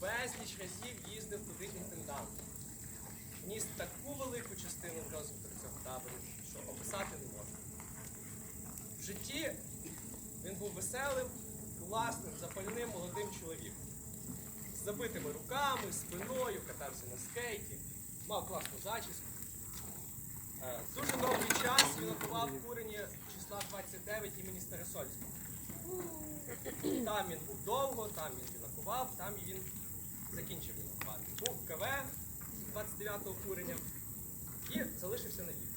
безліч разів їздив туди інтендантом. Вніс таку велику частину в розвиток цього табору, що описати не можна. В житті він був веселим, класним, запальним молодим чоловіком. З забитими руками, спиною, катався на скейті, мав класну зачіску. Е, Дуже довгий час він готував курені числа 29 імені Старосольського. Там він був довго, там він вінакував, там він закінчив вінакувати. Був в КВ 29-го курення і залишився на вік.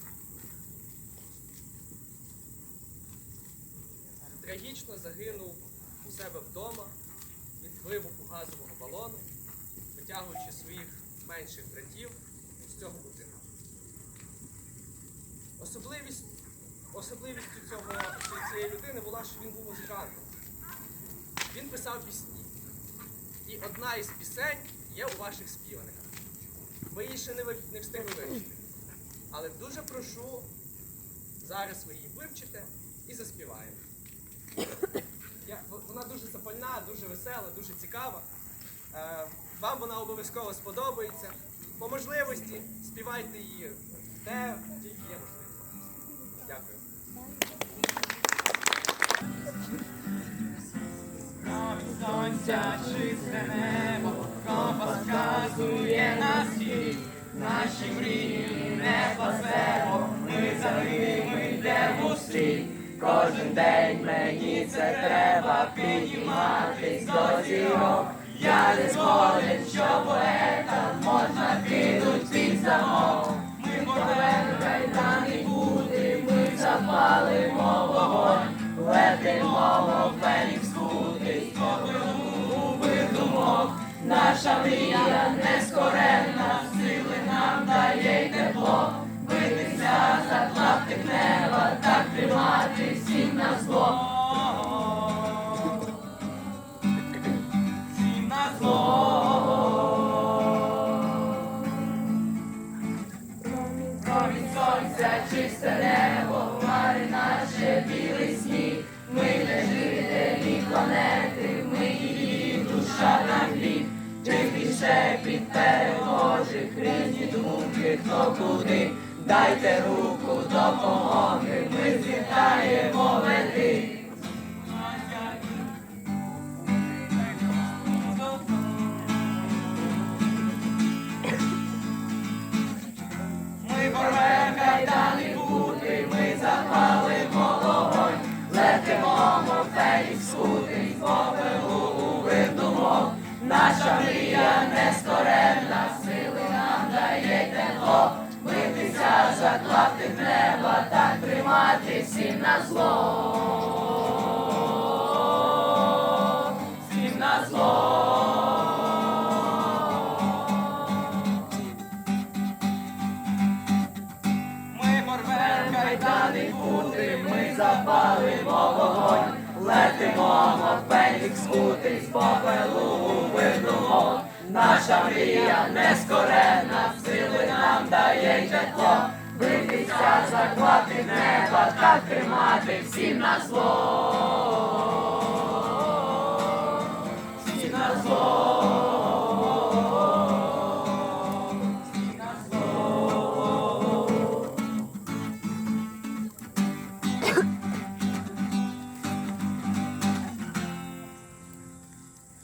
Трагічно загинув у себе вдома від вибуху газового балону, витягуючи своїх менших братів з цього будинку. Особливість, особливістю цього, цієї людини була, що він був музикантом. Він писав пісні. І одна із пісень є у ваших співаниках. Ви її ще не, ви- не встигли вивчити. Але дуже прошу, зараз ви її вивчите і заспіваємо. Я, вона дуже запальна, дуже весела, дуже цікава. Е, вам вона обов'язково сподобається. По можливості співайте її де тільки є можливість. Сонця чисте небо, компас вказує на схід, наші мрії не пасемо, ми за ними йдемо слід. Кожен день мені це треба підійматись до зірок. Я не згоден, що поета можна кинуть під замок. Ми порвемо кайдани бути, ми запалимо вогонь, летимо, мов Наша мрія нескоренна, сили нам дає й тепло. Битися за клаптик неба, так тримати всім на зло. Всім на чисте небо, хмари наче білий сніг. Ми не жителі планети, ми її душа на хліб. Тихий під переможих, різні думки, хто куди. Дайте руку допомоги, Наша мрія нескоренна, сили нам дає тепло, битися за клаптик неба, так тримати всім на зло. Всім на зло. Ми порвем кайдани бути, ми запалимо вогонь, летимо, фенікс скутий, з попелу у. Наша мрія нескорена, сили нам дає житло, битися заклати неба, так тримати всім на зло. Всім на зло.